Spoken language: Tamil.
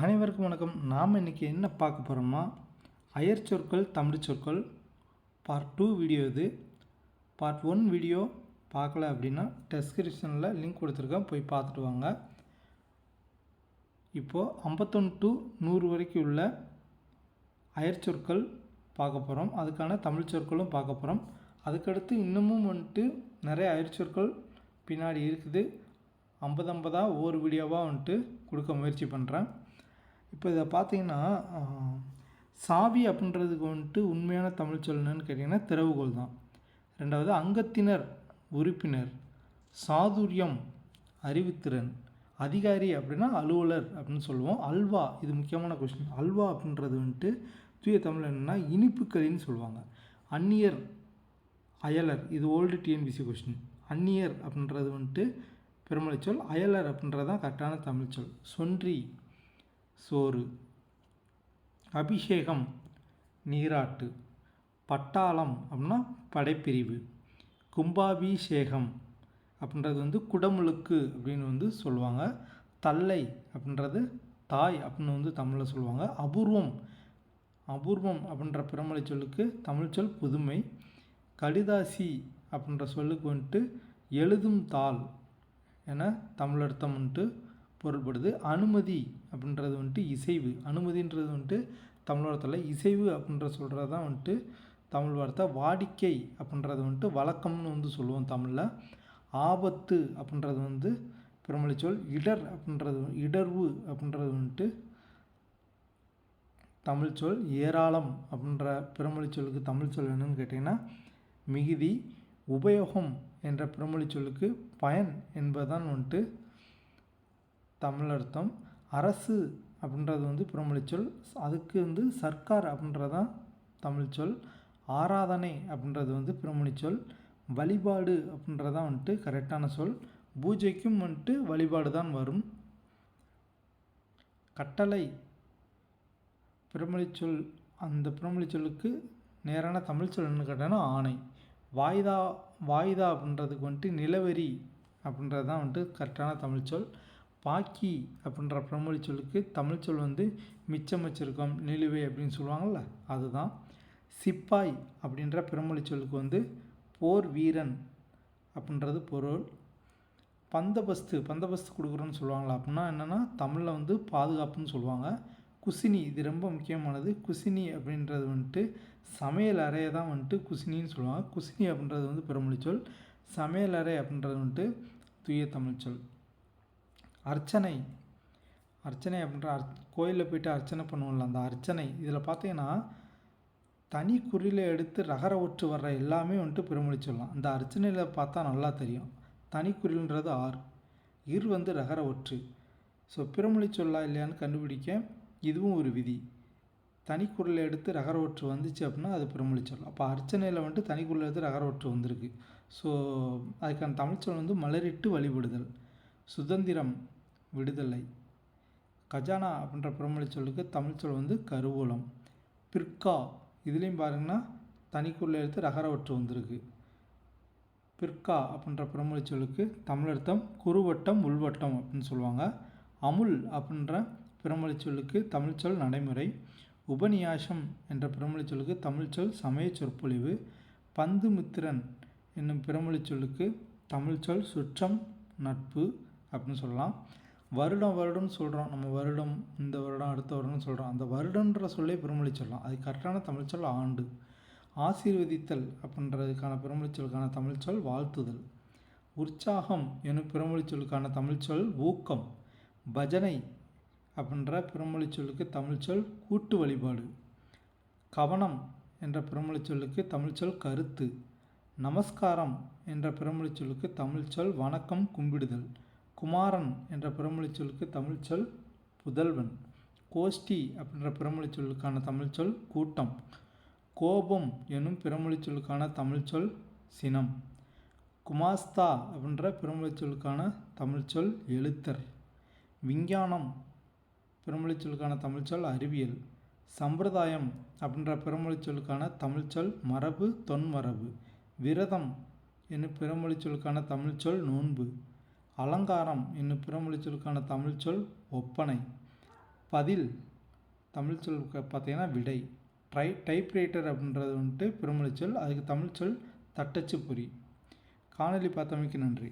அனைவருக்கும் வணக்கம். நாம் இன்றைக்கி என்ன பார்க்க போகிறோம்னா அயர் சொற்கள் தமிழ் சொற்கள். பார்ட் டூ வீடியோ இது. பார்ட் ஒன் வீடியோ பார்க்கல அப்படின்னா டெஸ்கிரிப்ஷனில் லிங்க் கொடுத்துருக்கேன். போய் பார்த்துட்டு வாங்க. இப்போது ஐம்பத்தொன்று டு நூறு வரைக்கும் உள்ள அயர் சொற்கள் பார்க்க போகிறோம் அதுக்கான தமிழ் சொற்களும் பார்க்க போகிறோம் அதுக்கடுத்து இன்னமும் வந்துட்டு நிறைய அயர் சொற்கள் பின்னாடி இருக்குது. ஐம்பது ஐம்பதாக ஒவ்வொரு வீடியோவாக வந்துட்டு கொடுக்க முயற்சி பண்ணுறேன் இப்போ இதை பார்த்தீங்கன்னா சாவி அப்படின்றதுக்கு வந்துட்டு உண்மையான தமிழ் சொல் கேட்டிங்கன்னா திறவுகோல் தான். ரெண்டாவது அங்கத்தினர் உறுப்பினர் சாதுரியம் அறிவுத்திறன் அதிகாரி அப்படின்னா அலுவலர் அப்படின்னு சொல்லுவோம். அல்வா இது முக்கியமான கொஸ்டின் அல்வா அப்படின்றது வந்துட்டு தூய தமிழ் என்னென்னா இனிப்புக்கறின்னு சொல்லுவாங்க. அந்நியர் அயலர் இது ஓல்டு டிஎன்பிசி கொஸ்டின் அந்நியர் அப்படின்றது வந்துட்டு பெருமலை சொல். அயலர் அப்படின்றது தான் கரெக்டான தமிழ் சொல். சொன்றி சோறு. அபிஷேகம் நீராட்டு. பட்டாளம் அப்படின்னா படைப்பிரிவு. கும்பாபிஷேகம் அப்படின்றது வந்து குடமுழுக்கு அப்படின்னு வந்து சொல்லுவாங்க. தல்லை அப்படின்றது தாய் அப்படின்னு வந்து தமிழில் சொல்லுவாங்க. அபூர்வம். அபூர்வம் அப்படின்ற பிறமொழி சொல்லுக்கு தமிழ் சொல் புதுமை. கடிதாசி அப்படின்ற சொல்லுக்கு வந்துட்டு எழுதும் தாள் என தமிழ் அர்த்தம் வந்துட்டு பொருள்படுது. அனுமதி அப்படின்றது வந்துட்டு இசைவு. அனுமதின்றது வந்துட்டு தமிழ் வார்த்தையில் இசைவு அப்படின்ற சொல்கிறது தான் வந்துட்டு தமிழ் வார்த்தை. வாடிக்கை அப்படின்றது வந்துட்டு வழக்கம்னு வந்து சொல்லுவோம் தமிழில். ஆபத்து அப்படின்றது வந்து பிறமொழி சொல். இடர் அப்படின்றது இடர்வு அப்படின்றது வந்துட்டு தமிழ் சொல். ஏராளம் அப்படின்ற பிறமொழி சொல்லுக்கு தமிழ் சொல் என்னன்னு கேட்டிங்கன்னா மிகுதி உபயோகம் என்ற பிறமொழி சொல்லுக்கு பயன் என்பதுதான் வந்துட்டு தமிழ் அர்த்தம். அரசு அப்படின்றது வந்து புறமொழி சொல். அதுக்கு வந்து சர்க்கார் அப்படின்றதான் தமிழ் சொல். ஆராதனை அப்படின்றது வந்து பிறமொழி சொல். வழிபாடு அப்படின்றதான் வந்துட்டு கரெக்டான சொல். பூஜைக்கும் வந்துட்டு வழிபாடு தான் வரும். கட்டளை பிறமொழி சொல். அந்த பிறமொழி சொல்லுக்கு நேரான தமிழ் சொல் என்ன கேட்டாங்கன்னா ஆணை. வாய்தா வாய்தா அப்படின்றதுக்கு வந்துட்டு நிலவரி அப்படின்றது தான் வந்துட்டு கரெக்டான தமிழ் சொல். பாக்கி அப்படின்ற பிரமொழி சொல்லுக்கு தமிழ் சொல் வந்து மிச்சம் வச்சிருக்கோம் நிலுவை அப்படின்னு சொல்லுவாங்கள்ல அதுதான். சிப்பாய் அப்படின்ற பிறமொழி சொல்லுக்கு வந்து போர் வீரன் அப்படின்றது பொருள். பந்தபஸ்து பந்தபஸ்து கொடுக்குறோன்னு சொல்லுவாங்களா அப்படின்னா என்னென்னா தமிழில் வந்து பாதுகாப்புன்னு சொல்லுவாங்க. குசினி இது ரொம்ப முக்கியமானது. குசினி அப்படின்றது வந்துட்டு சமையல் அறையை தான் வந்துட்டு குசினின்னு சொல்லுவாங்க. குசினி அப்படின்றது வந்து பிறமொழி சொல். சமையல் அறை அப்படின்றது வந்துட்டு தூய தமிழ் சொல். அர்ச்சனை. அர்ச்சனை அப்படின்ற அர் கோயிலில் போயிட்டு அர்ச்சனை பண்ணுவோம்ல அந்த அர்ச்சனை. இதில் பார்த்தீங்கன்னா தனி குறியில் எடுத்து ரகர ஒற்று வர்ற எல்லாமே வந்துட்டு பிறமொழி சொல்லலாம் அந்த அர்ச்சனையில் பார்த்தா நல்லா தெரியும். தனி குறில்ன்றது ஆர் இர் வந்து ரகர ஒற்று. ஸோ பிறமொழி சொல்லா இல்லையான்னு கண்டுபிடிக்க இதுவும் ஒரு விதி. தனிக்குறில் எடுத்து ரகர ஒற்று வந்துச்சு அப்படின்னா அது பிறமொழி சொல் அப்போ அர்ச்சனையில் வந்துட்டு தனிக்குறில் எடுத்து ரகர ஒற்று வந்திருக்கு. ஸோ அதுக்கான தமிழ்ச்சொல் வந்து மலரிட்டு வழிபடுதல். சுதந்திரம் விடுதலை. கஜானா அப்படின்ற புறமொழி சொல்லுக்கு தமிழ் சொல் வந்து கருவூலம். பிற்கா இதுலேயும் பாருங்கன்னா தனிக்குள்ள எடுத்து ரகர ஒற்று வந்திருக்கு. பிற்கா அப்படின்ற புறமொழி சொல்லுக்கு தமிழ் அர்த்தம் குறுவட்டம் உள்வட்டம் அப்படின்னு சொல்லுவாங்க. அமுல் அப்படின்ற பிறமொழி சொல்லுக்கு தமிழ் சொல் நடைமுறை. உபநியாசம் என்ற பிறமொழி சொல்லுக்கு தமிழ் சொல் சமய சொற்பொழிவு. பந்துமித்திரன் என்னும் பிறமொழி சொல்லுக்கு தமிழ் சொல் சுற்றம் நட்பு. அப்படின்னு சொல்லலாம். வருடம் வருடம்னு சொல்கிறோம் நம்ம வருடம் இந்த வருடம் அடுத்த வருடம்னு சொல்கிறோம் அந்த வருடன்ற சொல்லே பெருமொழி சொல்லலாம் அது கரெக்டான தமிழ் சொல் ஆண்டு. ஆசீர்வதித்தல் அப்படின்றதுக்கான பெருமொழி சொல்லுக்கான தமிழ் சொல் வாழ்த்துதல். உற்சாகம் எனும் பெருமொழி சொல்லுக்கான தமிழ் சொல் ஊக்கம். பஜனை அப்படின்ற பெருமொழி சொல்லுக்கு தமிழ் சொல் கூட்டு வழிபாடு. கவனம் என்ற பெருமொழி சொல்லுக்கு தமிழ் சொல் கருத்து. நமஸ்காரம் என்ற பிறமொழி சொல்லுக்கு தமிழ் சொல் வணக்கம் கும்பிடுதல். குமாரன் என்ற பிறமொழி சொல்லுக்கு தமிழ் சொல் புதல்வன். கோஷ்டி அப்படின்ற பிறமொழி சொல்லுக்கான தமிழ் சொல் கூட்டம். கோபம் எனும் பிறமொழி சொல்லுக்கான தமிழ் சொல் சினம். குமாஸ்தா அப்படின்ற பிறமொழி சொல்லுக்கான தமிழ் சொல் எழுத்தர். விஞ்ஞானம் பிறமொழி சொல்லுக்கான தமிழ் சொல் அறிவியல். சம்பிரதாயம் அப்படின்ற பிறமொழி சொல்லுக்கான தமிழ் சொல் மரபு தொன்மரபு. விரதம் என்னும் பிறமொழி சொல்லுக்கான தமிழ் சொல் நோன்பு. அலங்காரம் என்னும் பிறமொழி சொல்லுக்கான தமிழ் சொல் ஒப்பனை. பதில் தமிழ் சொல் பார்த்திங்கன்னா விடை. ட்ரை டைப்ரைட்டர் அப்படின்றது வந்துட்டு பிறமொழி சொல் அதுக்கு தமிழ் சொல் தட்டச்சு பொறி பார்த்தமைக்கு நன்றி.